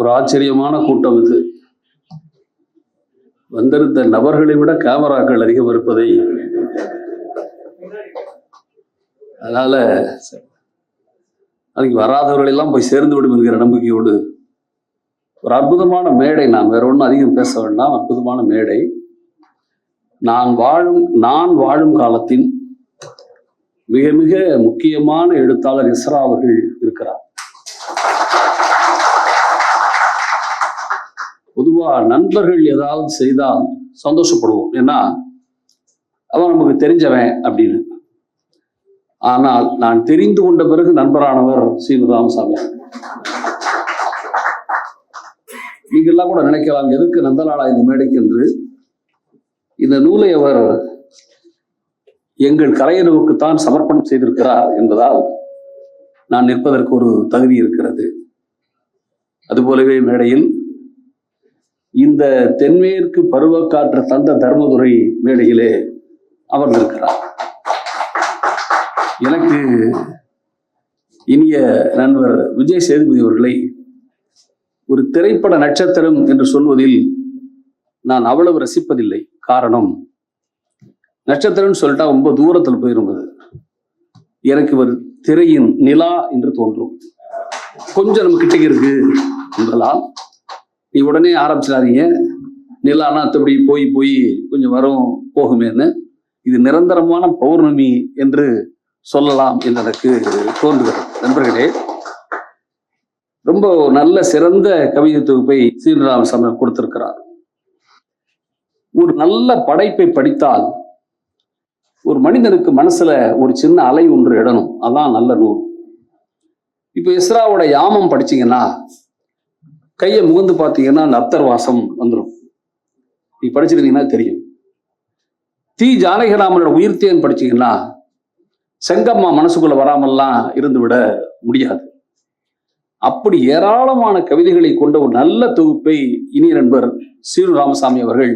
ஒரு ஆச்சரியமான கூட்டம் இது. வந்திருந்த நபர்களை விட கேமராக்கள் அதிகம் இருப்பதை அதனால அதுக்கு வராதவர்கள் எல்லாம் போய் சேர்ந்து விடும் என்கிற நம்பிக்கையோடு ஒரு அற்புதமான மேடை நான் வேற ஒன்றும் அதிகம் பேச வேண்டாம் அற்புதமான மேடை. நான் வாழும் நான் வாழும் காலத்தின் மிக மிக முக்கியமான எழுத்தாளர் இஸ்ரா அவர்கள் இருக்கிறார். பொதுவாக நண்பர்கள் ஏதாவது செய்தால் சந்தோஷப்படுவோம். ஏன்னா அவன் நமக்கு தெரிஞ்சவன் அப்படின்னு. ஆனால் நான் தெரிந்து கொண்ட பிறகு நண்பரானவர் சீனு ராமசாமி நீங்கள்லாம் கூட நினைக்கலாம் எதுக்கு நந்தலாளா இந்த மேடைக்கு என்று. இந்த நூலை அவர் எங்கள் கலையரவுக்குத்தான் சமர்ப்பணம் செய்திருக்கிறார் என்பதால் நான் நிற்பதற்கு ஒரு தகுதி இருக்கிறது. அதுபோலவே மேடையில் இந்த தென்மேற்கு பருவக்காற்று தந்த தர்மதுரை மேடையிலே அமர்ந்திருக்கிறார். எனக்கு இனிய நண்பர் விஜய் சேதுபதி அவர்களை ஒரு திரைப்பட நட்சத்திரம் என்று சொல்வதில் நான் அவ்வளவு ரசிப்பதில்லை. காரணம் நட்சத்திரம்னு சொல்லிட்டா ரொம்ப தூரத்தில் போயிருந்தது. எனக்கு ஒரு திரையின் நிலா என்று தோன்றும். கொஞ்சம் நம்ம கிட்டக்கு இருக்கு என்பதால் நீ உடனே ஆரம்பிச்சிடாதீங்க. நிலானா அத்தபடி போய் போய் கொஞ்சம் வரும் போகுமேன்னு. இது நிரந்தரமான பௌர்ணமி என்று சொல்லலாம் என்று எனக்கு தோன்றுகிறது. நண்பர்களே ரொம்ப நல்ல சிறந்த கவிதை தொகுப்பை சீனராமசாமி கொடுத்திருக்கிறார். ஒரு நல்ல படைப்பை படித்தால் ஒரு மனிதனுக்கு மனசுல ஒரு சின்ன அலை ஒன்று இடணும் அதான் நல்ல நூல். இப்போ இஸ்ராவோட யாமம் படிச்சீங்கன்னா கையை முகந்து பார்த்தீங்கன்னா நத்தர் வாசம் வந்துடும் நீ படிச்சிருந்தீங்கன்னா தெரியும். தி. ஜானகிராமனோட உயிர்த்தேன் படிச்சீங்கன்னா செங்கம்மா மனசுக்குள்ள வராமல்லாம் இருந்து விட முடியாது. அப்படி ஏராளமான கவிதைகளை கொண்ட ஒரு நல்ல தொகுப்பை இனிய நண்பர் சீரு ராமசாமி அவர்கள்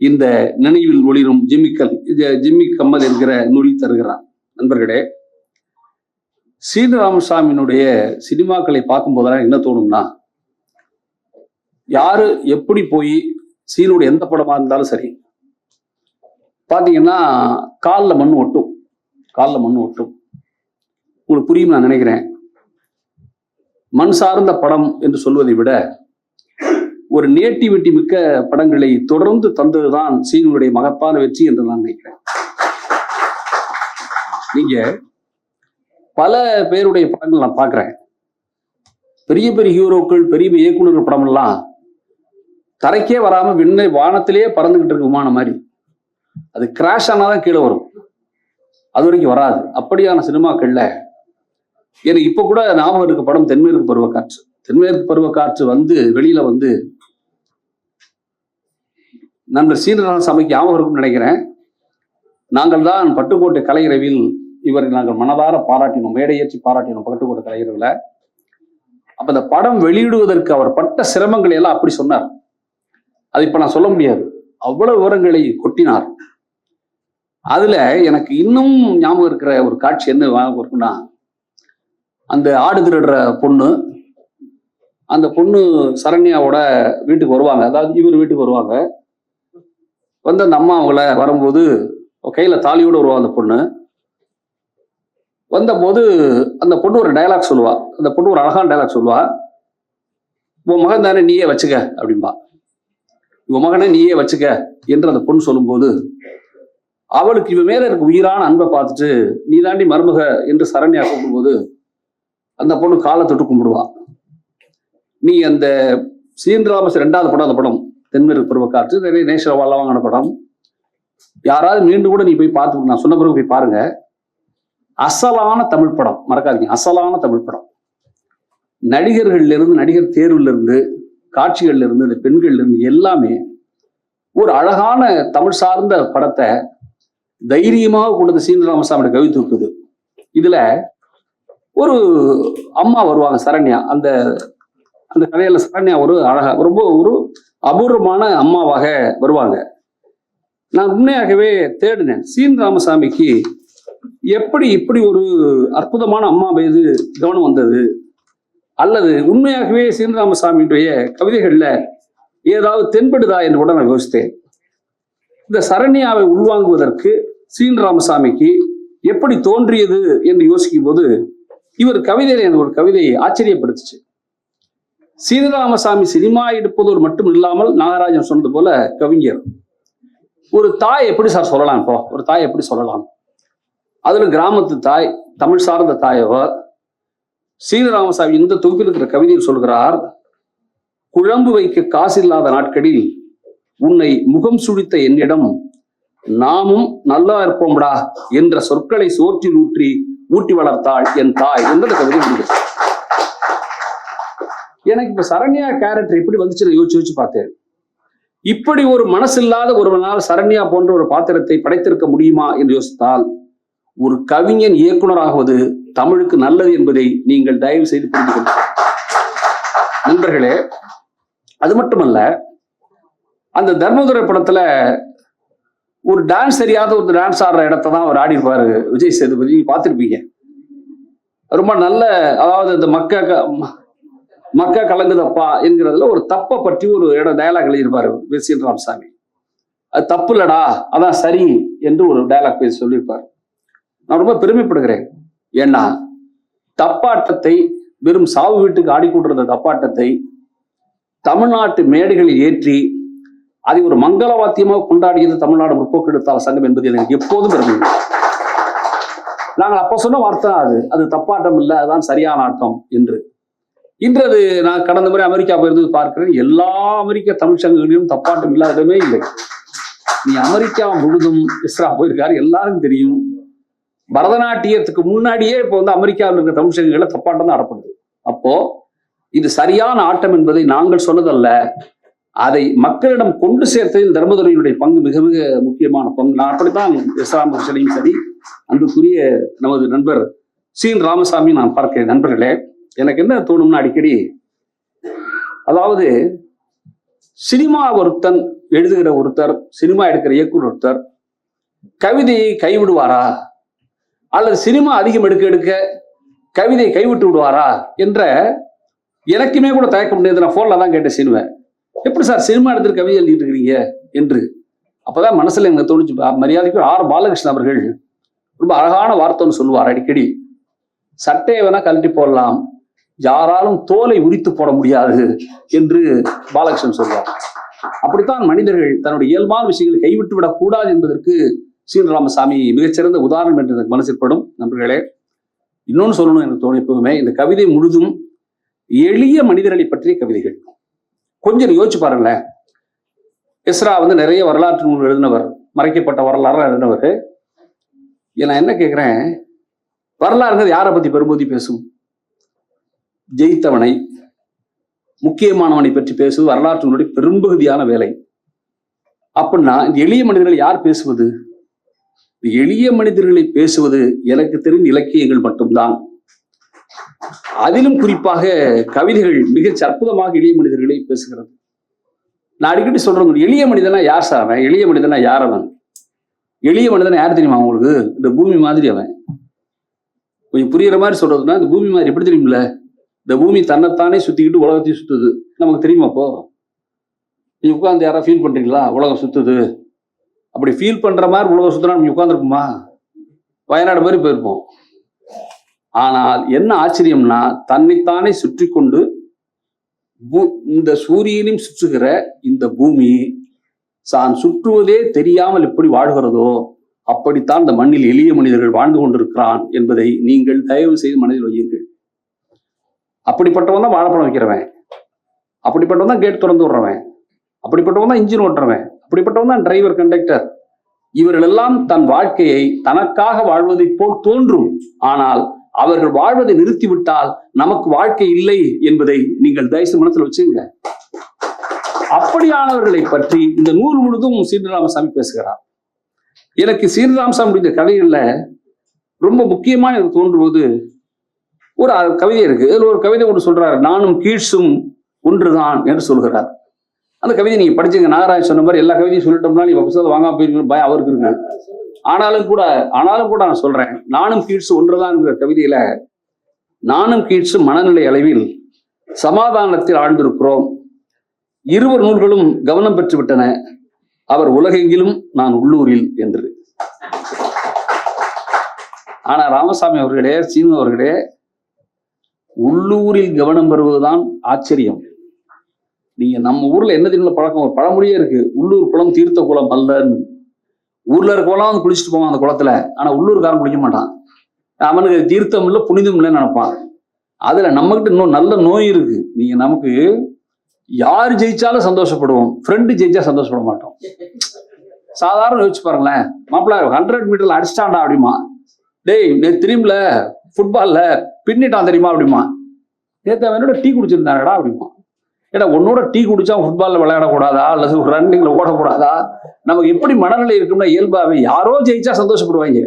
இந்த நினைவில் ஒளிரும் ஜிம்மிக்கல் ஜிம்மி கம்மல் என்கிற நூலில் தருகிறார். நண்பர்களே சீனு ராமசாமியினுடைய சினிமாக்களை பார்க்கும் போதெல்லாம் என்ன தோணும்னா யாரு எப்படி போய் சீனோட எந்த படமா இருந்தாலும் சரி. பாத்தீங்கன்னா காலில் மண் ஒட்டும். காலில் மண் ஒட்டும். உங்களுக்கு புரியும் நான் நினைக்கிறேன். மண் சார்ந்த படம் என்று சொல்வதை விட ஒரு நேட்டிவிட்டி மிக்க படங்களை தொடர்ந்து தந்ததுதான் சீனுடைய மகத்தான வெற்றி என்று நான் நினைக்கிறேன். நீங்க பல பேருடைய படங்கள் நான் பார்க்குறேன். பெரிய பெரிய ஹீரோக்கள் பெரிய பெரிய இயக்குநர்கள் படமெல்லாம் தரைக்கே வராம விண்ணை வானத்திலேயே பறந்துகிட்டு இருக்கு விமானம் மாதிரி. அது கிராஷ் ஆனாதான் கீழே வரும். அது வரைக்கும் வராது. அப்படியான சினிமாக்கள்ல எனக்கு இப்ப கூட ஞாபகம் இருக்க படம் தென்மேற்கு பருவக்காற்று. தென்மேற்கு பருவக்காற்று வந்து வெளியில வந்து நண்பர் சீனரான சபைக்கு ஞாபகம் இருக்கும்னு நினைக்கிறேன். நாங்கள் தான் பட்டுக்கோட்டை கலையரவில் இவரை நாங்கள் மனதார பாராட்டினோம். மேடையேற்றி பாராட்டினோம் பட்டுக்கோட்டை கலையரவில். அப்ப இந்த படம் வெளியிடுவதற்கு அவர் பட்ட சிரமங்களை எல்லாம் அப்படி சொன்னார். அது இப்ப நான் சொல்ல முடியாது. அவ்வளவு விவரங்களை கொட்டினார். அதுல எனக்கு இன்னும் ஞாபகம் இருக்கிற ஒரு காட்சி என்ன ஞாபகம் இருக்குன்னா அந்த ஆடு திருடுற பொண்ணு அந்த பொண்ணு சரண்யாவோட வீட்டுக்கு வருவாங்க. அதாவது இவர் வீட்டுக்கு வருவாங்க. வந்து அந்த அம்மா அவங்கள வரும்போது கையில தாலியோட வருவா அந்த பொண்ணு. வந்தபோது அந்த பொண்ணு ஒரு டயலாக் சொல்லுவா. அந்த பொண்ணு ஒரு அழகான டயலாக் சொல்லுவா. உன் மகன் தானே நீயே வச்சுக்க அப்படின்பா உன் மகனை நீயே வச்சுக்க என்று அந்த பொண்ணு சொல்லும்போது அவளுக்கு இவன் மேல இருக்க உயிரான அன்பை பார்த்துட்டு நீ தாண்டி மருமக என்று சரண்யா கூப்பிடும்போது அந்த பொண்ணு காலை தொட்டு கும்பிடுவா. நீ அந்த சீன்ராமஸ் ரெண்டாவது படம் அந்த படம் தென்மேற்கு பருவக்காற்று நிறைய நேஷவால வாங்கின படம். யாராவது மீண்டும் கூட நீ போய் பார்த்து நான் சொன்ன பிறகு போய் பாருங்க. அசலான தமிழ் படம் மறக்காதீங்க அசலான தமிழ் படம். நடிகர்கள்ல இருந்து நடிகர் தேர்வுல இருந்து காட்சிகள்ல இருந்து இந்த பெண்கள்ல இருந்து எல்லாமே ஒரு அழகான தமிழ் சார்ந்த படத்தை தைரியமாக கொண்டது சீனராமசாமியோட கவி தூக்குது. இதுல ஒரு அம்மா வருவாங்க சரண்யா. அந்த அந்த கதையில சரண்யா ஒரு அழகா ரொம்ப ஒரு அபூர்வமான அம்மாவாக வருவாங்க. நான் உண்மையாகவே தேடினேன் சீன் ராமசாமிக்கு எப்படி இப்படி ஒரு அற்புதமான அம்மா மீது கவனம் வந்தது? அல்லது உண்மையாகவே சீனராமசாமியுடைய கவிதைகளில் ஏதாவது தென்படுதா என்று கூட நான் யோசித்தேன். இந்த சரண்யாவை உள்வாங்குவதற்கு சீனராமசாமிக்கு எப்படி தோன்றியது என்று யோசிக்கும் போது இவர் கவிதையில எனக்கு ஒரு கவிதையை ஆச்சரியப்படுத்துச்சு. சீனராமசாமி சினிமா எடுப்பதோடு மட்டும் இல்லாமல் நாகராஜன் சொன்னது போல கவிஞர். ஒரு தாய் எப்படி சார் சொல்லலாம் இப்போ? ஒரு தாய் எப்படி சொல்லலாம்? அதில் கிராமத்து தாய் தமிழ் சார்ந்த தாயவர் சீனராமசாமி இந்த தொகுப்பில் இருக்கிற கவிதையில் சொல்கிறார் குழம்பு வைக்க காசு இல்லாத நாட்களில் உன்னை முகம் சுழித்த என்னிடம் நாமும் நல்லா இருப்போம்டா என்ற சொற்களை சோற்றில் ஊற்றி ஊட்டி வளர்த்தாள் என் தாய் என்ற கவிதை முடிகிறது எனக்கு இப்ப சரண்யா கேரக்டர் எப்படி வந்துச்சு யோசிச்சு யோசிச்சு பார்த்தேன். இப்படி ஒரு மனசில்லாத ஒருவனால் சரண்யா போன்ற ஒரு பாத்திரத்தை படைத்திருக்க முடியுமா என்று யோசித்தால் ஒரு கவிஞன் இயக்குனராகுவது தமிழுக்கு நல்லது என்பதை நீங்கள் தயவு செய்து புரிந்து கொள்ளுங்கள் நண்பர்களே அது மட்டுமல்ல அந்த தர்மதுரை படத்துல ஒரு டான்ஸ் தெரியாத ஒரு டான்ஸ் ஆடுற இடத்த தான் அவர் ஆடிருப்பாரு விஜய் சேதுபதி. நீங்க பார்த்துருப்பீங்க. ரொம்ப நல்ல அதாவது இந்த மக்க க- ம- மக்க கலங்குதப்பா என்கிறதுல ஒரு தப்பை பற்றி ஒரு இடம் டயலாக் எழுதியிருப்பாரு விசியன் ராமசாமி. அது தப்பு இல்லடா அதான் சரி என்று ஒரு டயலாக் பேசி சொல்லியிருப்பார். நான் ரொம்ப பெருமைப்படுகிறேன். ஏன்னா தப்பாட்டத்தை வெறும் சாவு வீட்டுக்கு ஆடிக்கொண்டிருந்த தப்பாட்டத்தை தமிழ்நாட்டு மேடைகளில் ஏற்றி அதை ஒரு மங்களவாத்தியமாக கொண்டாடியது தமிழ்நாடு முற்போக்கு சங்கம் என்பது எனக்கு எப்போதும் பெருமை. நாங்கள் அப்ப சொன்ன வார்த்தை அது. அது தப்பாட்டம் இல்லை அதுதான் சரியான ஆட்டம் என்று. இன்று அது நான் கடந்த முறை அமெரிக்கா போயிருந்து பார்க்கிறேன். எல்லா அமெரிக்க தமிழ் சங்கங்களிலும் தப்பாட்டம் இல்லாததுமே இல்லை. நீ அமெரிக்கா முழுதும் இஸ்ரா போயிருக்காரு எல்லாருக்கும் தெரியும். பரதநாட்டியத்துக்கு முன்னாடியே இப்போ வந்து அமெரிக்காவில் இருக்கிற தமிழ் சங்கங்களை தப்பாட்டம் தான் ஆடப்படுது அப்போ இது சரியான ஆட்டம் என்பதை நாங்கள் சொன்னதல்ல. அதை மக்களிடம் கொண்டு சேர்த்ததில் தர்மதுரையினுடைய பங்கு மிக மிக முக்கியமான பங்கு. நான் அப்படித்தான் இஸ்லாம் கிருஷ்ணனையும் சரி அன்புக்குரிய நமது நண்பர் சீன் ராமசாமி நான் பார்க்கிறேன். நண்பர்களே எனக்கு என்ன தோணும்னா அடிக்கடி அதாவது சினிமா ஒருத்தன் எழுதுகிற ஒருத்தர் சினிமா எடுக்கிற இயக்குனர் ஒருத்தர் கவிதையை கைவிடுவாரா? அல்லது சினிமா அதிகம் எடுக்க எடுக்க கவிதையை கைவிட்டு விடுவாரா என்ற எனக்குமே கூட தயக்க முடியாது நான் ஃபோனில் தான் கேட்டேன் சினிமா எப்படி சார் சினிமா எடுத்துட்டு கவிதை எழுதிட்டு இருக்கிறீங்க என்று? அப்போதான் மனசுல எனக்கு தோணுச்சு. மரியாதைக்கு ஆர். பாலகிருஷ்ணன் அவர்கள் ரொம்ப அழகான வார்த்தை ஒன்று சொல்லுவார் அடிக்கடி. சட்டையை வேணா கழட்டி போடலாம். யாராலும் தோலை உரித்து போட முடியாது என்று பாலகிருஷ்ணன் சொல்வார். அப்படித்தான் மனிதர்கள் தன்னுடைய இயல்பான விஷயங்களை கைவிட்டு விடக்கூடாது என்பதற்கு சீனராமசாமி மிகச்சிறந்த உதாரணம் என்று எனக்கு மனசிற்படும். நண்பர்களே இன்னொன்னு சொல்லணும் எனக்கு தோணும் எப்பவுமே இந்த கவிதை முழுதும் எளிய மனிதர்களை பற்றிய கவிதைகள். கொஞ்சம் யோசிச்சு பாருங்களேன். இஸ்ரா வந்து நிறைய வரலாற்று நூல் எழுதினவர் மறைக்கப்பட்ட வரலாறு எழுதினவர். நான் என்ன கேட்குறேன் வரலாறுங்கிறது யாரை பற்றி பெரும்போதி பேசும்? ஜெயித்தவனை முக்கியமானவனை பற்றி பேசுவது வரலாற்று நூலுடைய பெரும்பகுதியான வேலை. அப்படின்னா இந்த எளிய மனிதர்கள் யார் பேசுவது? எளிய மனிதர்களை பேசுவது எனக்கு தெரிந்த இலக்கியங்கள் மட்டும்தான். அதிலும் குறிப்பாக கவிதைகள் மிகச் அற்புதமாக எளிய மனிதர்களை பேசுகிறது. நான் அடிக்கடி சொல்றேன் எளிய மனிதனா யார் சார் அவன்? எளிய மனிதனா யார் அவன்? எளிய மனிதனா யார் தெரியுமா அவங்களுக்கு இந்த பூமி மாதிரி அவன். கொஞ்சம் புரியுற மாதிரி சொல்றதுன்னா இந்த பூமி மாதிரி எப்படி தெரியுமில்ல இந்த பூமி தன்னைத்தானே சுத்திக்கிட்டு உலகத்தையும் சுத்துது. நமக்கு தெரியுமா அப்போ? நீங்க உட்கார்ந்து யாரா ஃபீல் பண்றீங்களா? உலகம் சுத்துது. அப்படி ஃபீல் பண்ற மாதிரி உலக சுத்தினா நம்ம உட்காந்துருக்குமா வயநாடு மாதிரி போயிருப்போம். ஆனால் என்ன ஆச்சரியம்னா தன்னைத்தானே சுற்றி கொண்டு பூ- இந்த சூரியனையும் சுற்றுகிற இந்த பூமி தான் சுற்றுவதே தெரியாமல் எப்படி வாழ்கிறதோ அப்படித்தான் இந்த மண்ணில் எளிய மனிதர்கள் வாழ்ந்து கொண்டிருக்கிறான் என்பதை நீங்கள் தயவு செய்து மனதில் வையுங்கள். அப்படிப்பட்டவன் தான் வாழைப்பழம் வைக்கிறவன் அப்படிப்பட்டவன் தான் கேட் திறந்து விடுறவன். அப்படிப்பட்டவன் தான் இன்ஜின் ஓட்டுறவன். அப்படிப்பட்டவன் தான் டிரைவர் கண்டக்டர் இவர்கள் எல்லாம் தன் வாழ்க்கையை தனக்காக வாழ்வதைப் போல் தோன்றும். ஆனால் அவர்கள் வாழ்வதை நிறுத்திவிட்டால் நமக்கு வாழ்க்கை இல்லை என்பதை நீங்கள் தயசு மனத்தில் வச்சுங்க அப்படியானவர்களை பற்றி இந்த நூல் முழுதும் சீனிராமசாமி பேசுகிறார். எனக்கு சீனிராமசாமி இந்த கதைகள்ல ரொம்ப முக்கியமா எனக்கு தோன்றுவது ஒரு கவிதை இருக்கு. இதுல ஒரு கவிதை ஒன்று சொல்றாரு நானும் கீழ்ஸும் ஒன்றுதான் என்று சொல்கிறார். அந்த கவிதை நீங்க படிச்சீங்க நாகராஜ் சொன்ன மாதிரி எல்லா கவிதையும் சொல்லிட்டோம்னா நீங்க புத்தகத்தை வாங்க போயிருக்கணும் பயம் அவருக்கு இருக்கு ஆனாலும் கூட ஆனாலும் கூட நான் சொல்றேன். நானும் கீழ்ஸு ஒன்றுதான் என்கிற கவிதையில நானும் கீழ்ஸு மனநிலை அளவில் சமாதானத்தில் ஆழ்ந்திருக்கிறோம். இருவர் நூல்களும் கவனம் பெற்று விட்டன அவர் உலகெங்கிலும் நான் உள்ளூரில் என்று. ஆனா ராமசாமி அவர்களே சீனு அவர்களே உள்ளூரில் கவனம் பெறுவதுதான் ஆச்சரியம். நீங்க நம்ம ஊர்ல என்ன தெரியுமா பழக்கம்? ஒரு பழமொழியே இருக்கு. உள்ளூர் குளம் தீர்த்த குளம் அல்லன்னு. ஊர்ல இருக்கவெல்லாம் வந்து குளிச்சுட்டு போவான் அந்த குளத்துல. ஆனா உள்ளூர்காரன் குளிக்க மாட்டான். அவனுக்கு தீர்த்தம் இல்லை புனிதம் இல்லைன்னு நினைப்பான். அதுல நம்மகிட்ட இன்னும் நல்ல நோய் இருக்கு. நீங்க நமக்கு யார் ஜெயிச்சாலும் சந்தோஷப்படுவோம். ஃப்ரெண்டு ஜெயிச்சா சந்தோஷப்பட மாட்டோம். சாதாரண யோசிச்சு பாருங்களேன். மாப்பிள்ள ஹண்ட்ரட் மீட்டர்ல அடிச்சிட்டாண்டா அப்படிமா. டேய் நேற்று திரும்பல ஃபுட்பால்ல பின்னிட்டான் தெரியுமா அப்படிமா. நேற்று அவனோட டீ குடிச்சிருந்தாடா அப்படிமா. ஏன்னா உன்னோட டீ குடிச்சா ஃபுட்பால்ல விளையாடக்கூடாதா? அல்லது ரன்னிங்ல ஓடக்கூடாதா? நமக்கு எப்படி மனநிலை இருக்கும்னா இயல்பாவே யாரோ ஜெயிச்சா சந்தோஷப்படுவாங்க.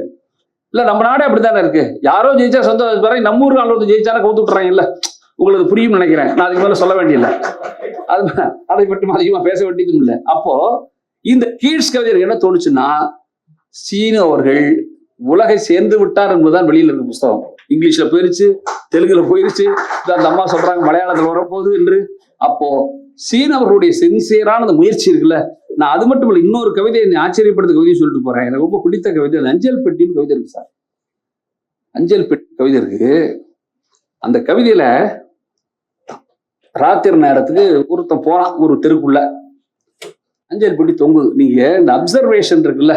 இல்ல நம்ம நாடே அப்படித்தானே இருக்கு? யாரோ ஜெயிச்சா சந்தோஷப்படுறாங்க நம்ம ஊர் ஆள் ஜெயிச்சானே ஜெயிச்சாலும் கவுத்து உங்களுக்கு புரியும் நினைக்கிறேன். நான் அதுக்கு மேல சொல்ல வேண்டியதில்லை. அது அதை பற்றி அதிகமா பேச வேண்டியதும் இல்லை. அப்போ இந்த கீழ்ஸ் கவிதைகள் என்ன தோணுச்சுன்னா சீன அவர்கள் உலகை சேர்ந்து விட்டார் என்பதுதான் வெளியில் இருக்க புஸ்தகம். இங்கிலீஷ்ல போயிருச்சு தெலுங்குல போயிருச்சு இது அந்த அம்மா சொல்றாங்க மலையாளத்தில் வரப்போகுது என்று. அப்போ சீன் அவர்களுடைய சின்சியரான அந்த முயற்சி இருக்குல்ல? நான் அது மட்டும் இல்லை இன்னொரு கவிதை என்னை ஆச்சரியப்படுத்த கவிதையும் சொல்லிட்டு போறேன். எனக்கு ரொம்ப பிடித்த கவிதை அது. அஞ்சல் பெட்டின்னு கவிதை இருக்கு சார். அஞ்சல் பெட்டி கவிதை இருக்கு. அந்த கவிதையில ராத்திரி நேரத்துக்கு ஒருத்தன் போறான் ஒரு தெருக்குள்ள. அஞ்சல் பெட்டி தொங்குது. நீங்க இந்த அப்சர்வேஷன் இருக்குல்ல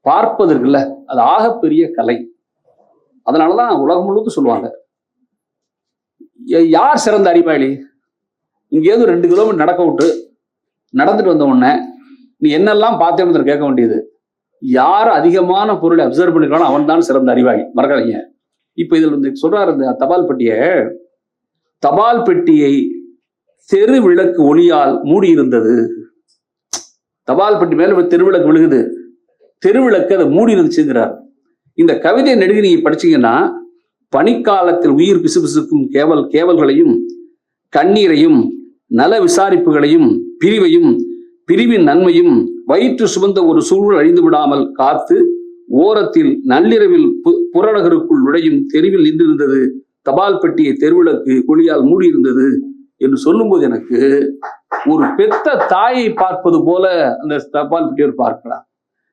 பார்ப்பது இருக்குல்ல அது ஆகப்பெரிய கலை. அதனாலதான் உலகம் முழுக்க சொல்லுவாங்க. யார் சிறந்த அறிவாளி? இங்கேயாவது ரெண்டு கிலோமீட்டர் நடக்க விட்டு நடந்துட்டு வந்த உடனே நீ என்னெல்லாம் பார்த்தேன்னு கேட்க வேண்டியது? யார் அதிகமான பொருளை அப்சர்வ் பண்ணிருக்கானோ அவன் தான் சிறந்த அறிவாகி. மறக்காதீங்க. இப்ப இதில் வந்து சொல்றாரு இந்த தபால் பெட்டியை. தபால் பெட்டியை தெரு விளக்கு ஒளியால் மூடி இருந்தது தபால் பெட்டி மேல தெருவிளக்கு விழுகுது. தெருவிளக்கு அதை மூடி இருந்துச்சுங்கிறார் இந்த கவிதை நெடுகு நீங்க படிச்சீங்கன்னா பனிக்காலத்தில் உயிர் பிசுபிசுக்கும் கேவல் கேவல்களையும் கண்ணீரையும் நல விசாரிப்புகளையும் பிரிவையும் பிரிவின் நன்மையும் வயிற்று சுமந்த ஒரு சூழல் அழிந்து விடாமல் காத்து ஓரத்தில் நள்ளிரவில் பு- புறநகருக்குள் நுழையும் தெருவில் நின்றிருந்தது. தபால் பெட்டியை தெருவிளக்கு குழியால் மூடியிருந்தது என்று சொல்லும்போது எனக்கு ஒரு பெத்த தாயை பார்ப்பது போல அந்த தபால் பெட்டியோர் பார்க்கலாம்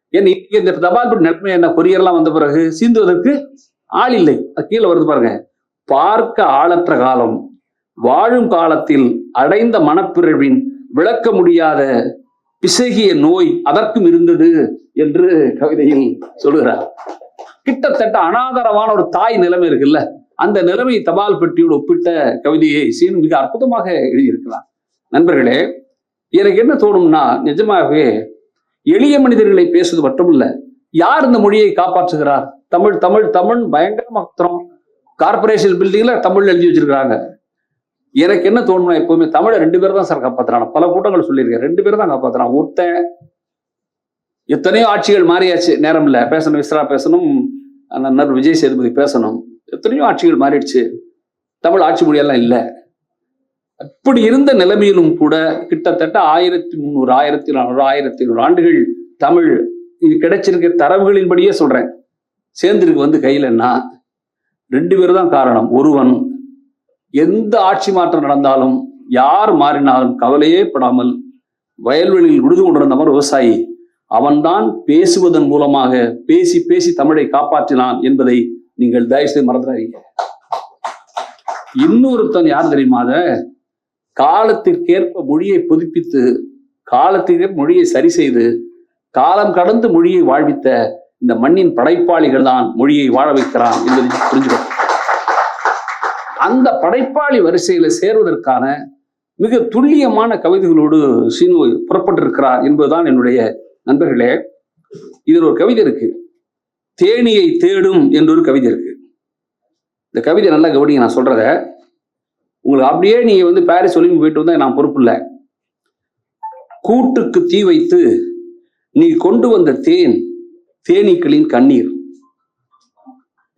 ஏன் இந்த தபால் பெட்டி நன்மை என்ன? கொரியர்லாம் வந்த பிறகு சீந்துவதற்கு ஆள் இல்லை. அது கீழே வருது பாருங்க. பார்க்க ஆளற்ற காலம். வாழும் காலத்தில் அடைந்த மனப்பிறவின் விளக்க முடியாத பிசகிய நோய் அதற்கும் இருந்தது என்று கவிதையில் சொல்லுகிறார். கிட்டத்தட்ட அனாதரமான ஒரு தாய் நிலைமை இருக்குல்ல அந்த நிலைமை தபால் பெட்டியோடு ஒப்பிட்ட கவிதையை சீன் மிக அற்புதமாக எழுதியிருக்கிறார். நண்பர்களே எனக்கு என்ன தோணும்னா நிஜமாகவே எளிய மனிதர்களை பேசுவது மட்டுமல்ல யார் இந்த மொழியை காப்பாற்றுகிறார்? தமிழ் தமிழ் தமிழ் பயங்கர கத்துறோம் கார்பரேஷன் பில்டிங்ல தமிழ் எழுதி வச்சிருக்காங்க எனக்கு என்ன தோணும்னா எப்பவுமே தமிழை ரெண்டு பேர் தான் சார் காப்பாத்துறான் பல கூட்டங்கள் சொல்லியிருக்கேன். ரெண்டு பேர் தான் காப்பாத்துறான் ஒருத்தன் எத்தனையோ ஆட்சிகள் மாறியாச்சு. நேரம் இல்ல. பேசணும். விஸ்ரா பேசணும். நண்பர் விஜய் சேதுபதி பேசணும். எத்தனையோ ஆட்சிகள் மாறிடுச்சு. தமிழ் ஆட்சி மொழியெல்லாம் இல்லை. அப்படி இருந்த நிலைமையிலும் கூட கிட்டத்தட்ட ஆயிரத்தி முந்நூறு ஆயிரத்தி நானூறு ஆயிரத்தி ஐநூறு ஆண்டுகள் தமிழ் இது கிடைச்சிருக்க தரவுகளின்படியே சொல்றேன். சேர்ந்திருக்கு வந்து கையிலன்னா ரெண்டு பேர் தான் காரணம். ஒருவன் எந்த ஆட்சி மாற்றம் நடந்தாலும் யார் மாறினாலும் கவலையே படாமல் வயல்வெளியில் உழுது கொண்டிருந்தவன் விவசாயி அவன்தான் பேசுவதன் மூலமாக பேசி பேசி தமிழை காப்பாற்றினான் என்பதை நீங்கள் தயவு செய்து மறந்துடாதீங்க. இன்னொருத்தன் யார் தெரியுமா அத? காலத்திற்கேற்ப மொழியை புதுப்பித்து காலத்திற்கேற்ப மொழியை சரி செய்து காலம் கடந்து மொழியை வாழ்வித்த இந்த மண்ணின் படைப்பாளிகள் தான் மொழியை வாழ வைக்கிறான் என்பதை புரிஞ்சுக்கணும். அந்த படைப்பாளி வரிசையில் சேருவதற்கான மிக துல்லியமான கவிதைகளோடு சீனு புறப்பட்டிருக்கிறார் என்பதுதான் என்னுடைய நண்பர்களே. இதில் ஒரு கவிதை இருக்கு. தேனியை தேடும் என்று ஒரு கவிதை இருக்கு. இந்த கவிதை நல்லா கவனிங்க நான் சொல்றத. உங்களுக்கு அப்படியே நீங்க வந்து பாரிஸ் ஒலிம்பி போயிட்டு வந்தா நான் பொறுப்பு இல்லை. கூட்டுக்கு தீ வைத்து நீ கொண்டு வந்த தேன் தேனீக்களின் கண்ணீர்.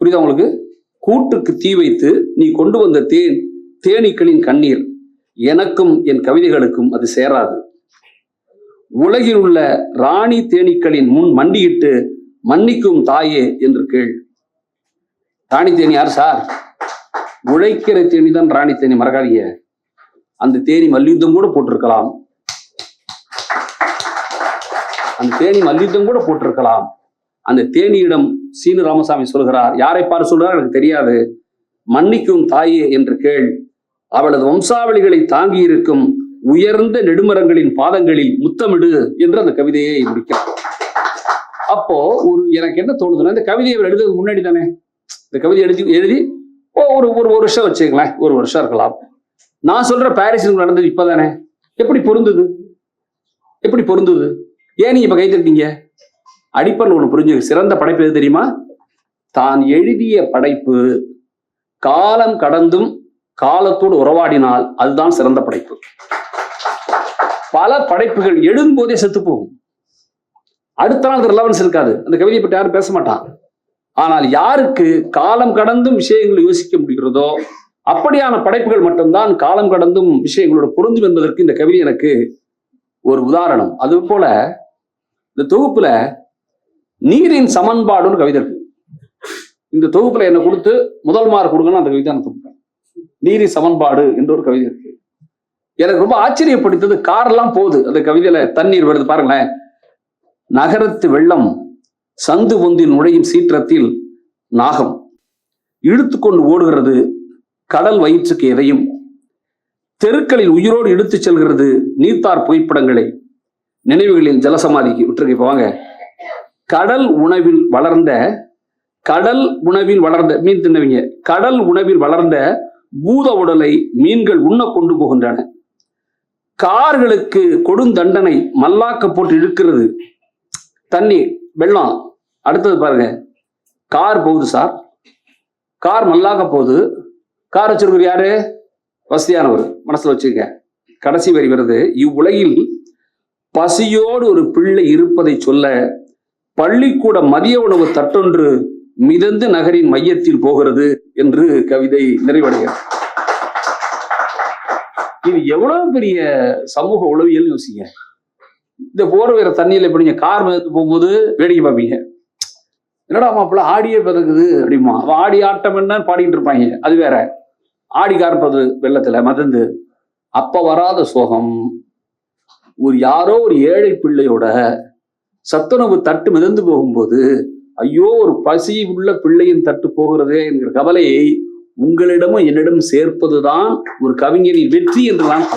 புரியுதா உங்களுக்கு? கூட்டுக்கு தீ வைத்து நீ கொண்டு வந்த தேன் தேனீக்களின் கண்ணீர். எனக்கும் என் கவிதைகளுக்கும் அது சேராது. உலகில் உள்ள ராணி தேனீக்களின் முன் மண்டியிட்டு மன்னிக்கும் தாயே என்று கேள். ராணி தேனி யார் சார்? உழைக்கிற தேனி தான் ராணி தேனி மறக்காதீங்க. அந்த தேனி மல்யுத்தம் கூட போட்டிருக்கலாம். அந்த தேனி மல்யுத்தம் கூட போட்டிருக்கலாம். அந்த தேனியிடம் சீனு ராமசாமி சொல்கிறார். யாரை பார்த்து சொல்றார்? எனக்கு தெரியாது. மன்னிக்கும் தாயே என்று கேள். அவளது வம்சாவளிகளை தாங்கி இருக்கும் உயர்ந்த நெடுமரங்களின் பாதங்களில் முத்தமிடு என்று அந்த கவிதையை முடிக்கிறார். அப்போ ஒரு எனக்கு என்ன தோணுதுன்னா இந்த கவிதையை அவர் எழுதுறதுக்கு முன்னாடி தானே. இந்த கவிதை எழுதி எழுதி ஓ, ஒரு ஒரு வருஷம் வச்சுக்கலாம் ஒரு வருஷம் இருக்கலாம். நான் சொல்ற பாரிஸ் நடந்தது இப்பதானே. எப்படி பொருந்துது? எப்படி பொருந்துது? ஏன் நீங்க இப்ப கைத்திருக்கீங்க அடிப்படையில் ஒண்ணு புரிஞ்சு சிறந்த படைப்பு எது தெரியுமா? தான் எழுதிய படைப்பு. காலம் கடந்தும் காலத்தோடு உறவாடினால் அதுதான் சிறந்த படைப்பு. பல படைப்புகள் எழுதும்போதே செத்து போகும். அடுத்த நாள் ரிலவன்ஸ் இருக்காது. அந்த கவிதையை பற்றி யாரும் பேச மாட்டான். ஆனால் யாருக்கு காலம் கடந்தும் விஷயங்களை யோசிக்க முடிகிறதோ அப்படியான படைப்புகள் மட்டும்தான் காலம் கடந்தும் விஷயங்களோட பொருந்தும் என்பதற்கு இந்த கவிதை எனக்கு ஒரு உதாரணம். அது போல இந்த தொகுப்புல நீரின் சமன்பாடுன்னு கவிதை இருக்கு. இந்த தொகுப்புல என்ன கொடுத்து முதல் மார்க் கொடுங்கன்னு அந்த கவிதை நான் தொகுப்பேன். நீரின் சமன்பாடு என்ற ஒரு கவிதை இருக்கு. எனக்கு ரொம்ப ஆச்சரியப்படுத்தது காரெல்லாம் போகுது. அந்த கவிதையில தண்ணீர் வருது பாருங்களேன். நகரத்து வெள்ளம் சந்து பொந்தில் நுழையும் சீற்றத்தில் நாகம். இழுத்துக்கொண்டு ஓடுகிறது கடல் வயிற்றுக்கு எதையும். தெருக்களில் உயிரோடு இழுத்துச் செல்கிறது நீர்த்தார் புகைப்படங்களை. நினைவுகளில் ஜலசமாதிக்கு விட்டுருக்கு இப்போ வாங்க. கடல் உணவில் வளர்ந்த கடல் உணவில் வளர்ந்த மீன் தின்னவங்க. கடல் உணவில் வளர்ந்த பூத உடலை மீன்கள் உண்ண கொண்டு போகின்றன. கார்களுக்கு கொடுந்தண்டனை மல்லாக்க போட்டு இழுக்கிறது. தண்ணி வெள்ளம். அடுத்தது பாருங்க. கார் போகுது சார். கார் மல்லாக்க போகுது. கார் வச்சிருக்கிற யாரு? வசதியானவர். மனசுல வச்சுக்க கடைசி வரி வருது. இவ்வுலகில் பசியோடு ஒரு பிள்ளை இருப்பதை சொல்ல பள்ளிக்கூட மதிய உணவு தட்டொன்று மிதந்து நகரின் மையத்தில் போகிறது என்று கவிதை நிறைவடைகிறது. இது எவ்வளவு பெரிய சமூக உளவியல் யோசிங்க. இந்த போர் வேற தண்ணியில இப்ப நீங்க கார் மிதந்து போகும்போது வேடிக்கை பார்ப்பீங்க. என்னடா மாப்பிள்ள ஆடியே பதக்குது அப்படிமா. அவன் ஆடி ஆட்டம் என்ன பாடிக்கிட்டு இருப்பாங்க. அது வேற. ஆடி கார்ப்பது வெள்ளத்துல மதந்து அப்ப வராத சோகம். ஒரு யாரோ ஒரு ஏழை பிள்ளையோட சத்துணவு தட்டு மிதந்து போகும்போது ஐயோ ஒரு பசி உள்ள பிள்ளையின் தட்டு போகிறதே என்கிற கவலையை உங்களிடமும் என்னிடம் சேர்ப்பதுதான் ஒரு கவிஞனின் வெற்றி என்று நான்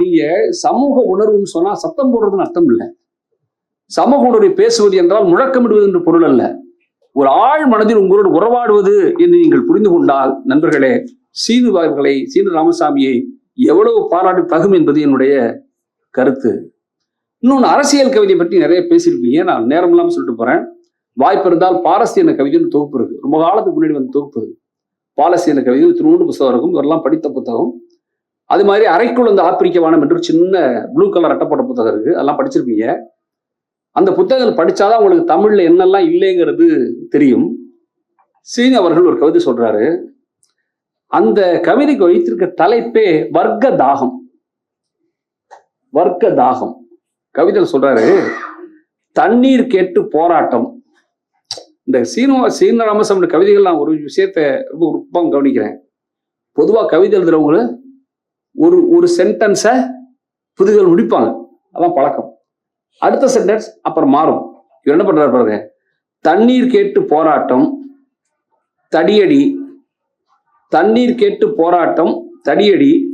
நீங்க சமூக உணர்வுன்னு சொன்னா சத்தம் போடுறதுன்னு அர்த்தம் இல்லை. சமூக உணர்வை பேசுவது என்றால் முழக்கமிடுவது என்று பொருள் அல்ல. ஒரு ஆழ் மனதில் உங்களோடு உறவாடுவது என்று நீங்கள் புரிந்து கொண்டால் நண்பர்களே சீனு அவர்களை சீனு ராமசாமியை எவ்வளவு பாராட்டு தகும் என்பது என்னுடைய கருத்து. இன்னொன்று அரசியல் கவிதை பற்றி நிறைய பேசியிருப்பீங்க. நான் நேரம் இல்லாமல் சொல்லிட்டு போகிறேன் வாய்ப்பு இருந்தால் பாரஸ்தீன கவிதைன்னு தொகுப்பு இருக்கு. ரொம்ப காலத்துக்கு முன்னாடி வந்து தொகுப்பு இருக்கு பாலஸ்தீன கவிதை திருநூறு புத்தகம் இருக்கும். இதெல்லாம் படித்த புத்தகம். அது மாதிரி அரைக்குழந்த ஆப்பிரிக்க வானம் என்று சின்ன ப்ளூ கலர் அட்டப்பட்ட புத்தகம் இருக்குது அதெல்லாம் படிச்சிருப்பீங்க. அந்த புத்தகங்கள் படித்தாதான் உங்களுக்கு தமிழில் என்னெல்லாம் இல்லைங்கிறது தெரியும். சீனி அவர்கள் ஒரு கவிதை சொல்கிறாரு அந்த கவிதைக்கு வைத்திருக்க தலைப்பே வர்க்க தாகம் வர்க்க தாகம் கவிதை சொல்றாரு தண்ணீர் கேட்டு போராட்டம். இந்த சீனு சீன ராமசம் கவிதைகள் நான் ஒரு விஷயத்த ரொம்ப உற்பம் கவனிக்கிறேன். பொதுவாக கவிதை எழுதுறவங்க ஒரு ஒரு சென்டென்ஸை புதுகள் முடிப்பாங்க. அதான் பழக்கம். அடுத்த சென்டென்ஸ் அப்புறம் மாறும். இவர் என்ன பண்றாரு பாருங்க. தண்ணீர் கேட்டு போராட்டம் தடியடி. தண்ணீர் கேட்டு போராட்டம் தடியடி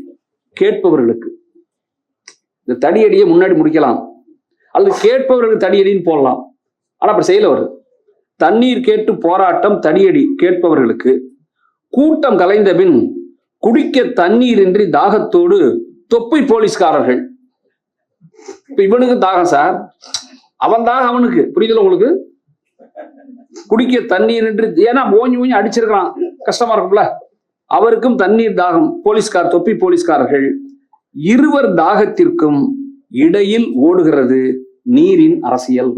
கேட்பவர்களுக்கு. இந்த தடியடியை முன்னாடி முடிக்கலாம். அல்லது கேட்பவர்களுக்கு தடியடின்னு போடலாம். ஆனா அப்படி செய்யல வருது தண்ணீர் கேட்டு போராட்டம் தடியடி கேட்பவர்களுக்கு. கூட்டம் கலைந்த பின் குடிக்க தண்ணீரின்றி தாகத்தோடு தொப்பை போலீஸ்காரர்கள். இப்ப இவனுக்கு தாகம் சார். அவன் தாகம் அவனுக்கு. புரியுதுல உங்களுக்கு? குடிக்க தண்ணீர் என்று ஏன்னா ஓஞ்சி ஓஞ்சி அடிச்சிருக்கலாம். கஷ்டமா இருக்கும்ல. அவருக்கும் தண்ணீர் தாகம். போலீஸ்கார் தொப்பி போலீஸ்காரர்கள். இருவர் தாகத்திற்கும் இடையில் ஓடுகிறது நீரின் அரசியல்.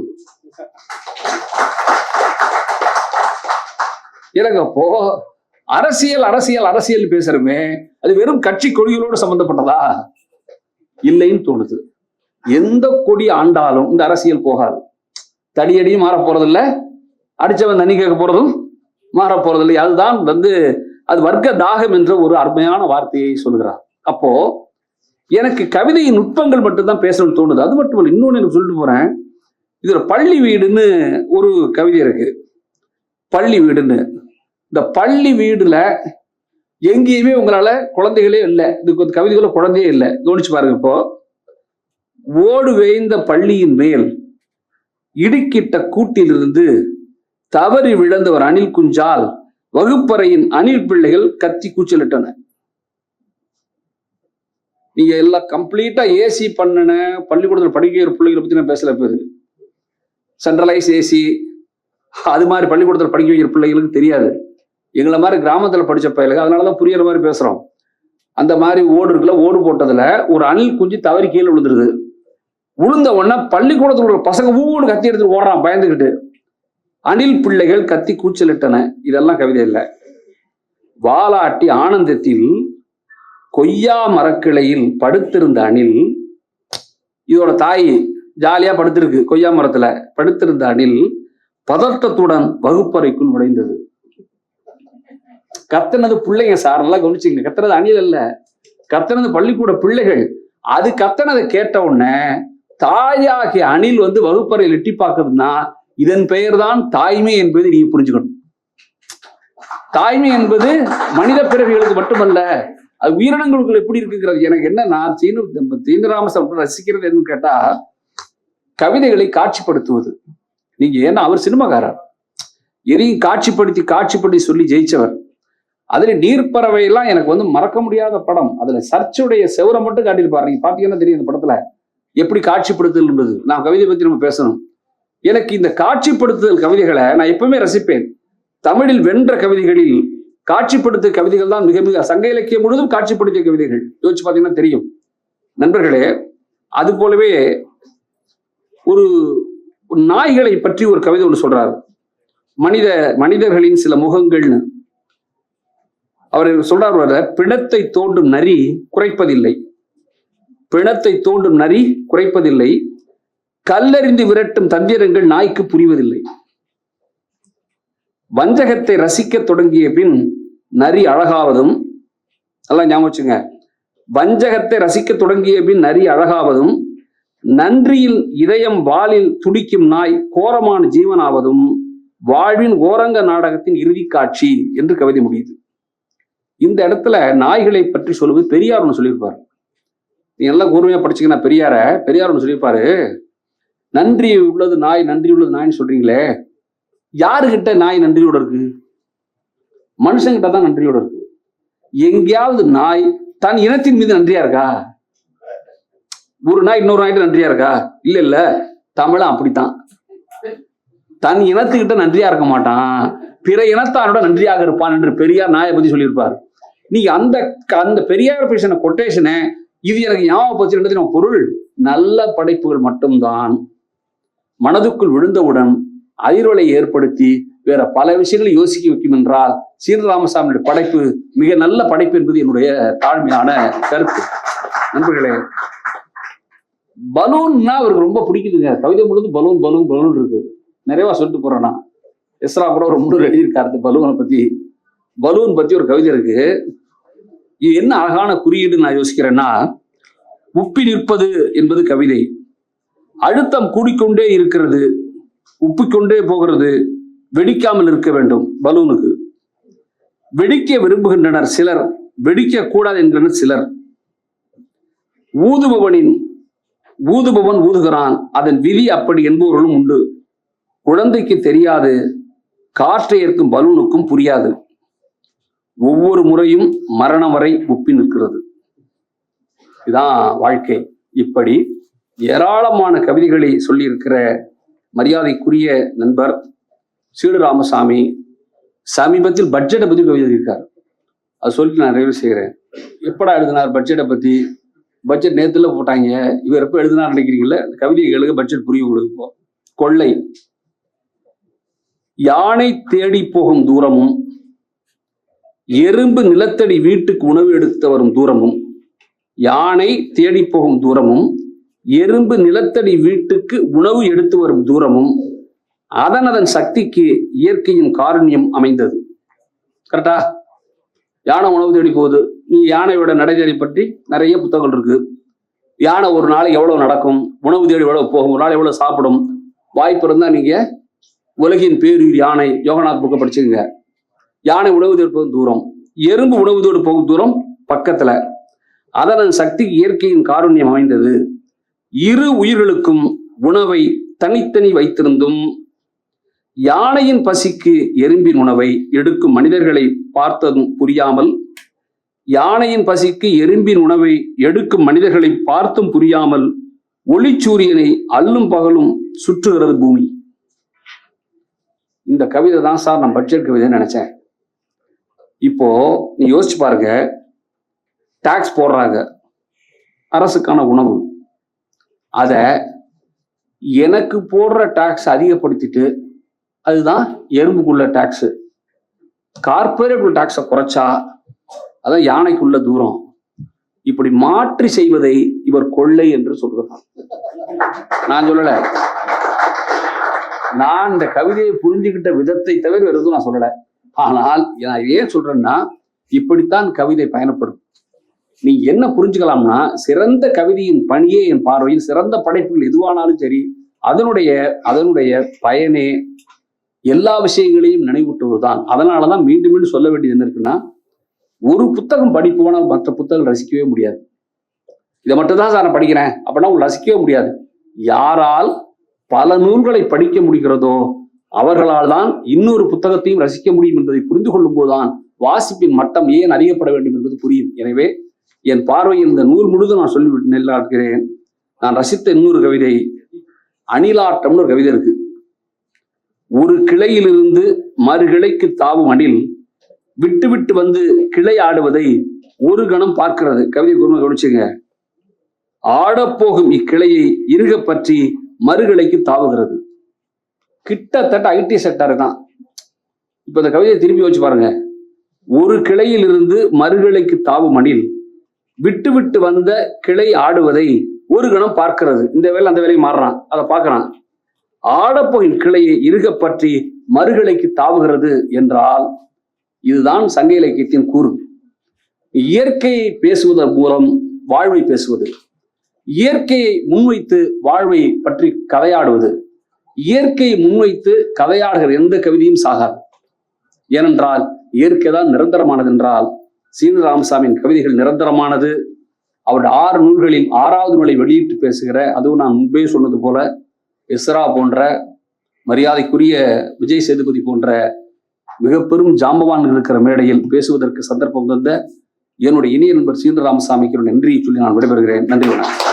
எனக்கு அப்போ அரசியல் அரசியல் அரசியல் பேசுறமே அது வெறும் கட்சி கொடிகளோடு சம்பந்தப்பட்டதா? இல்லைன்னு தோணுது. எந்த கொடி ஆண்டாலும் இந்த அரசியல் போகாது. தடியடியும் மாற போறதில்ல. அடிச்சவன் தண்ணி கேட்க போறதும் மாற போறதில்லை. அதுதான் வந்து அது வர்க்க தாகம் என்ற ஒரு அருமையான வார்த்தையை சொல்கிறார் அப்போ எனக்கு கவிதையின் நுட்பங்கள் மட்டும்தான் பேசணும்னு தோணுது. அது மட்டும் இல்லை இன்னொன்று எனக்கு சொல்லிட்டு போகிறேன் இதில் பள்ளி வீடுன்னு ஒரு கவிதை இருக்கு. பள்ளி வீடுன்னு. இந்த பள்ளி வீடுல எங்கேயுமே உங்களால குழந்தைகளே இல்லை. இது ஒரு கவிதைக்குள்ள குழந்தையே இல்லை. கவனிச்சு பாருங்க இப்போ. ஓடு வேய்ந்த பள்ளியின் மேல் இடுக்கிட்ட கூட்டிலிருந்து தவறி விழுந்தவர் அணில் குஞ்சால் வகுப்பறையின் அணில் பிள்ளைகள் கத்தி கூச்சலிட்டன. நீங்க எல்லாம் கம்ப்ளீட்டா ஏசி பண்ணின பள்ளிக்கூடத்தில் படிக்கிற பிள்ளைகளை பத்தி நான் பேசல பேரு சென்ட்ரலைஸ் ஏசி அது மாதிரி பள்ளிக்கூடத்தில் படிக்க வைக்கிற பிள்ளைகளுக்கு தெரியாது. எங்களை மாதிரி கிராமத்தில் படித்த பயிலுக்கு அதனால தான் புரியுற மாதிரி பேசுகிறோம் அந்த மாதிரி ஓடு இருக்குல்ல ஓடு போட்டதில் ஒரு அணில் குஞ்சு தவறி கீழே விழுந்துருது. விழுந்த உடனே பள்ளிக்கூடத்தில் உள்ள பசங்க ஊடு கத்தி எடுத்துட்டு ஓடுறான் பயந்துக்கிட்டு அணில் பிள்ளைகள் கத்தி கூச்சலிட்டன. இதெல்லாம் கவிதை இல்லை. வாலாட்டி ஆனந்தத்தில் கொய்யா மரக்கிளையில் படுத்திருந்த அணில் இதோட தாய் ஜாலியா படுத்திருக்கு கொய்யா மரத்துல படுத்திருந்த அணில் பதட்டத்துடன் வகுப்பறைக்குள் நுழைந்தது. கத்தனது பிள்ளைங்க சார் நல்லா கவனிச்சுங்க கத்தனது அணில் அல்ல கத்தனது பள்ளிக்கூட பிள்ளைகள். அது கத்தனதை கேட்ட உடனே தாயாகிய அணில் வந்து வகுப்பறையில் எட்டி பார்க்குதுன்னா இதன் பெயர்தான் தாய்மை என்பது நீங்க புரிஞ்சுக்கணும். தாய்மை என்பது மனித பிறவிகளுக்கு மட்டுமல்ல அது உயிரினங்களுக்குள்ள எப்படி இருக்குங்கிறது எனக்கு என்ன நான் சீனு தீந்திராமசம் ரசிக்கிறது என்னன்னு கேட்டா கவிதைகளை காட்சிப்படுத்துவது. நீங்க ஏன்னா அவர் சினிமாக்காரர். எதையும் காட்சிப்படுத்தி காட்சிப்படுத்தி சொல்லி ஜெயிச்சவர். அதுல நீர்ப்பறவை எல்லாம் எனக்கு வந்து மறக்க முடியாத படம். அதுல சர்ச்சுடைய செவரை மட்டும் காட்டியிருப்பாரு. நீங்க பாத்தீங்கன்னா தெரியும் இந்த படத்துல. எப்படி காட்சிப்படுத்துதல் என்பது. நான் கவிதை பத்தி நம்ம பேசணும். எனக்கு இந்த காட்சிப்படுத்துதல் கவிதைகளை நான் எப்பவுமே ரசிப்பேன். தமிழில் வென்ற கவிதைகளில் காட்சிப்படுத்திய கவிதைகள் தான் மிக மிக சங்க இலக்கியம் முழுவதும் காட்சிப்படுத்திய கவிதைகள். யோசிச்சு பார்த்தீங்கன்னா தெரியும். நண்பர்களே அது போலவே ஒரு நாய்களை பற்றி ஒரு கவிதை ஒன்று சொல்றாரு. மனித மனிதர்களின் சில முகங்கள்னு. அவர் சொல்றார் வர பிணத்தை தோண்டும் நரி குறைப்பதில்லை. பிணத்தை தோண்டும் நரி குறைப்பதில்லை. கல்லறிந்து விரட்டும் தந்திரங்கள் நாய்க்கு புரிவதில்லை. வஞ்சகத்தை ரசிக்க தொடங்கிய பின் நரி அழகாவதும் எல்லாம் ஞாபகம் வச்சுங்க வஞ்சகத்தை ரசிக்க தொடங்கிய பின் நரி அழகாவதும் நன்றியில் இதயம் வாளில் துடிக்கும் நாய் கோரமான ஜீவனாவதும் வாழ்வின் ஓரங்க நாடகத்தின் இறுதி காட்சி என்று கவிதை முடியுது. இந்த இடத்துல நாய்களை பற்றி சொல்லுவது பெரியார் ஒன்று சொல்லியிருப்பார். நீங்க எல்லாம் கூர்மையா படிச்சீங்கன்னா பெரியார. பெரியார் ஒன்று சொல்லியிருப்பாரு. நன்றி உள்ளது நாய் நன்றி உள்ளது நாய்ன்னு சொல்றீங்களே. யாருகிட்ட நாய் நன்றியோட இருக்கு? மனுஷங்கிட்ட தான் நன்றியோட இருக்கு. எங்கேயாவது நாய் தன் இனத்தின் மீது நன்றியா இருக்கா? ஒரு நாய் இன்னொரு நாய்க்கு நன்றியா இருக்கா? இல்ல இல்ல. தமிழன் அப்படித்தான். தன் இனத்துக்கிட்ட நன்றியா இருக்க மாட்டான். பிற இனத்தாரோட நன்றியாக இருப்பான் என்று பெரியார் நாயை பத்தி சொல்லியிருப்பார். நீங்க அந்த அந்த பெரியார் பேசின கொட்டேஷனை இது எனக்கு ஞாபகப்படுத்தி பொருள். நல்ல படைப்புகள் மட்டும்தான். மனதுக்குள் விழுந்தவுடன் அதிர்வலை ஏற்படுத்தி வேற பல விஷயங்களை யோசிக்க வைக்கும் என்றால் சீரராமசாமியுடைய படைப்பு மிக நல்ல படைப்பு என்பது என்னுடைய தாழ்மையான கருத்து. நண்பர்களே பலூன்னா அவருக்கு ரொம்ப பிடிக்குதுங்க. கவிதை முழுது பலூன் பலூன் பலூன் இருக்கு நிறைவா சொல்லிட்டு போறேன்னா எஸ்ரா கூட ஒரு முன்னூறு எழுதியிருக்காரு பலூனை பத்தி. பலூன் பத்தி ஒரு கவிதை இருக்கு. இது என்ன அழகான குறியீடு நான் யோசிக்கிறேன்னா உப்பி நிற்பது என்பது கவிதை. அழுத்தம் கூடிக்கொண்டே இருக்கிறது. உப்பிக்கொண்டே போகிறது. வெடிக்காமல் இருக்க வேண்டும் பலூனுக்கு. வெடிக்க விரும்புகின்றனர் சிலர் வெடிக்க கூடாது என்கின்றனர் சிலர். ஊதுபவனின் ஊதுபவன் ஊதுகிறான் அதன் விதி அப்படி என்பவர்களும் உண்டு. குழந்தைக்கு தெரியாது காற்றை ஏற்கும் பலூனுக்கும் புரியாது. ஒவ்வொரு முறையும் மரணம் வரை உப்பி நிற்கிறது. இதான் வாழ்க்கை. இப்படி ஏராளமான கவிதைகளை சொல்லியிருக்கிற மரியாதைக்குரிய நண்பர் சீடு ராமசாமி சமீபத்தில் பட்ஜெட்டை பத்தி கவிதை எழுதியிருக்கார். அது சொல்லிட்டு நான் நிறைவு செய்கிறேன். எப்படா எழுதினார் பட்ஜெட்டை பத்தி? பட்ஜெட் நேத்துல போட்டாங்க. இவர் எப்ப எழுதினார் நினைக்கிறீங்களே அந்த கவிதையை எழுத பட்ஜெட் புரியும் உங்களுக்கு இப்போ கொள்ளை. யானை தேடி போகும் தூரமும் எறும்பு நிலத்தடி வீட்டுக்கு உணவு எடுத்து வரும் தூரமும் யானை தேடி போகும் தூரமும் எறும்பு நிலத்தடி வீட்டுக்கு உணவு எடுத்து வரும் தூரமும் அதன் அதன் சக்திக்கு இயற்கையின் காரண்யம் அமைந்தது. கரெக்டா யானை உணவு தேடி போகுது. நீ யானையோட நடைமுறை பற்றி நிறைய புத்தகங்கள் இருக்கு. யானை ஒரு நாளைக்கு எவ்வளவு நடக்கும்? உணவு தேடி எவ்வளவு போகும்? ஒரு நாள் எவ்வளவு சாப்பிடும்? வாய்ப்பு இருந்தா நீங்க உலகின் பேரூர் யானை யோகநாத் புக்கை படிச்சுக்கோங்க. யானை உணவு தேடி போகும் தூரம். எறும்பு உணவு தேடி போகும் தூரம் பக்கத்துல. அதன் சக்திக்கு இயற்கையின் காருண்யம் அமைந்தது. இரு உயிர்களுக்கும் உணவை தனித்தனி வைத்திருந்தும் யானையின் பசிக்கு எறும்பின் உணவை எடுக்கும் மனிதர்களை பார்த்ததும் புரியாமல் யானையின் பசிக்கு எறும்பின் உணவை எடுக்கும் மனிதர்களை பார்த்தும் புரியாமல் ஒளிச்சூரியனை அல்லும் பகலும் சுற்றுகிறது பூமி. இந்த கவிதை தான் சார் நான் பட்ஜெட் கவிதை நினைச்சேன். இப்போ நீ யோசிச்சு பாருங்க. டாக்ஸ் போடுறாங்க. அரசுக்கான உணவு. அதை எனக்கு போடுற டாக்ஸ் அதிகப்படுத்திட்டு அதுதான் எறும்புக்குள்ள டாக்ஸ் கார்பரேட் டாக்ஸை குறைச்சா அதான் யானைக்குள்ள தூரம். இப்படி மாற்றி செய்வதை இவர் கொள்ளை என்று சொல்கிறார். நான் சொல்லல. நான் இந்த கவிதையை புரிஞ்சுக்கிட்ட விதத்தை தவிர வேற எதுவும் நான் சொல்லல. ஆனால் நான் ஏன் சொல்றேன்னா இப்படித்தான் கவிதை பயணப்படும். நீ என்ன புரிஞ்சுக்கலாம்னா சிறந்த கவிதையின் பணியே என் பார்வையில் சிறந்த படைப்புகள் எதுவானாலும் சரி அதனுடைய அதனுடைய பயனே எல்லா விஷயங்களையும் நினைவூட்டுவதுதான். அதனாலதான் மீண்டும் மீண்டும் சொல்ல வேண்டியது என்ன இருக்குன்னா ஒரு புத்தகம் படிப்போனால் மற்ற புத்தகம் ரசிக்கவே முடியாது. இதை மட்டும் தான் சார் நான் படிக்கிறேன். அப்படின்னா உங்களுக்கு ரசிக்கவே முடியாது. யாரால் பல நூல்களை படிக்க முடிகிறதோ அவர்களால் தான் இன்னொரு புத்தகத்தையும் ரசிக்க முடியும் என்பதை புரிந்து கொள்ளும் போதுதான் வாசிப்பின் மட்டம் ஏன் அறியப்பட வேண்டும் என்பது புரியும். எனவே என் பார்வையில் இந்த நூல் முழுதும் நான் சொல்லி நெல்லாடுகிறேன் நான் ரசித்த இன்னொரு கவிதை அணிலாட்டம்னு ஒரு கவிதை இருக்கு. ஒரு கிளையிலிருந்து மறு கிளைக்கு தாவும் அணில் விட்டு விட்டு வந்து கிளை ஆடுவதை ஒரு கணம் பார்க்கிறது. கவிதை குருமை கவனிச்சுங்க. ஆடப்போகும் இக்கிளையை இருக பற்றி மறுகிளைக்கு தாவுகிறது. கிட்டத்தட்ட ஐடி செக்டர் தான். இப்ப இந்த கவிதையை திரும்பி வச்சு பாருங்க. ஒரு கிளையிலிருந்து மறுகிளைக்கு தாவும் அணில் விட்டு விட்டு வந்த கிளை ஆடுவதை ஒரு கணம் பார்க்கிறது. இந்த வேலை அந்த வேலையை மாறுறான். அதை பார்க்கறான். ஆடப்போகின் கிளையை இறுக பற்றி மறுகிளைக்கு தாவுகிறது என்றால் இதுதான் சங்க இலக்கியத்தின் கூறு. இயற்கையை பேசுவதன் மூலம் வாழ்வை பேசுவது. இயற்கையை முன்வைத்து வாழ்வை பற்றி கதையாடுவது. இயற்கையை முன்வைத்து கதையாடுகிற எந்த கவிதையும் சாகாது. ஏனென்றால் இயற்கை தான் நிரந்தரமானது என்றால் சீன ராமசாமியின் கவிதைகள் நிரந்தரமானது. அவருடைய ஆறு நூல்களில் ஆறாவது நூலை வெளியிட்டு பேசுகிற அதுவும் நான் முன்பே சொன்னது போல இஸ்ரா போன்ற மரியாதைக்குரிய விஜய் சேதுபதி போன்ற மிக பெரும் ஜாம்பவான் இருக்கிற மேடையில் பேசுவதற்கு சந்தர்ப்பம் தந்த என்னுடைய இணைய நண்பர் சீன ராமசாமிக்கு நன்றியை சொல்லி நான் விடைபெறுகிறேன். நன்றி வணக்கம்.